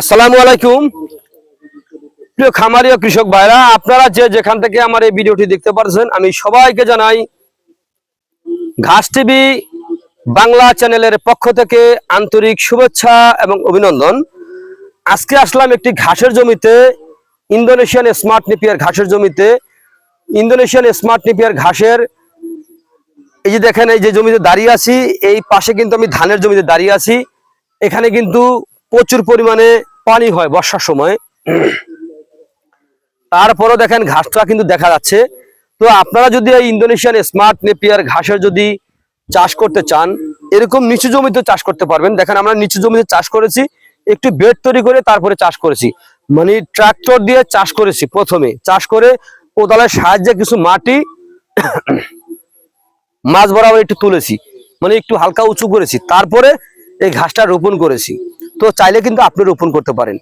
আসসালামু আলাইকুম। প্রিয় খামারি ও কৃষক ভাইরা, আপনারা যে যেখান থেকে আমার এই ভিডিওটি দেখতে পারছেন, আমি সবাইকে জানাই ঘাস টিভি বাংলা চ্যানেলের পক্ষ থেকে আন্তরিক শুভেচ্ছা এবং অভিনন্দন। আজকে আসলাম একটি ঘাসের জমিতে, ইন্দোনেশিয়ান স্মার্ট নিপিয়ার ঘাসের জমিতে। ইন্দোনেশিয়ান স্মার্ট নিপিয়ার ঘাসের, এই যে দেখেন, এই যে জমিতে দাঁড়িয়ে আছি, এই পাশে কিন্তু আমি ধানের জমিতে দাঁড়িয়ে আছি। এখানে কিন্তু প্রচুর পরিমাণে পানি হয় বর্ষার সময়। তারপরও দেখেন ঘাসটা কিন্তু দেখা যাচ্ছে। তো আপনারা যদি এই ইন্দোনেশিয়ান স্মার্ট নেপিয়ার ঘাসের যদি চাষ করতে চান, এরকম নিচু জমিতে চাষ করতে পারবেন। দেখেন আমরা নিচু জমিতে চাষ করেছি, একটু বেড তৈরি করে তারপরে চাষ করেছি। মানে ট্রাক্টর দিয়ে চাষ করেছি প্রথমে। চাষ করে কোদালের সাহায্যে কিছু মাটি, মাছ বরাবর একটু তুলেছি। মানে একটু হালকা উঁচু করেছি। তারপরে এই ঘাসটা রোপণ করেছি। তো চাইলে কিন্তু আপনি রোপণ করতে পারেন।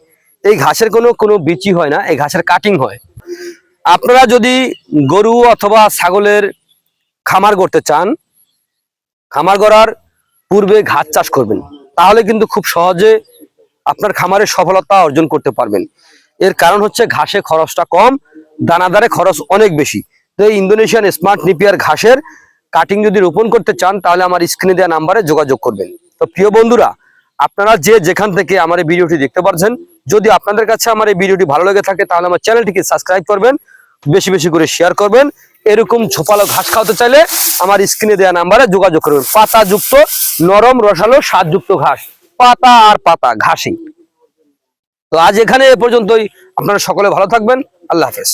এই ঘাসের কোনো কোনো বিচি হয় না, এই ঘাসের কাটিং হয়। আপনারা যদি গরু অথবা ছাগলের খামার করতে চান, খামার করার পূর্বে ঘাস চাষ করবেন। তাহলে কিন্তু খুব সহজে আপনার খামারের সফলতা অর্জন করতে পারবেন। এর কারণ হচ্ছে ঘাসে খরচটা কম, দানাদারে খরচ অনেক বেশি। তো এই ইন্দোনেশিয়ান স্মার্ট নিপিয়ার ঘাসের কাটিং যদি রোপণ করতে চান, তাহলে আমার স্ক্রিনে দেওয়া নাম্বারে যোগাযোগ করবেন। তো প্রিয় বন্ধুরা আপনারা যে যেখান থেকে আমার এই ভিডিওটি দেখতে পারছেন, যদি আপনাদের কাছে আমার এই ভিডিওটি ভালো লেগে থাকে, তাহলে আমার চ্যানেলটিকে সাবস্ক্রাইব করবেন, বেশি বেশি করে শেয়ার করবেন। এরকম ঝোপালো ঘাস খাওয়াতে চাইলে আমার স্ক্রিনে দেওয়া নাম্বারে যোগাযোগ করবেন। পাতা যুক্ত নরম, রসালো, স্বাদযুক্ত ঘাস। পাতা আর পাতা, ঘাসই। তো আজ এখানে এ পর্যন্তই। আপনারা সকলে ভালো থাকবেন। আল্লাহ হাফেজ।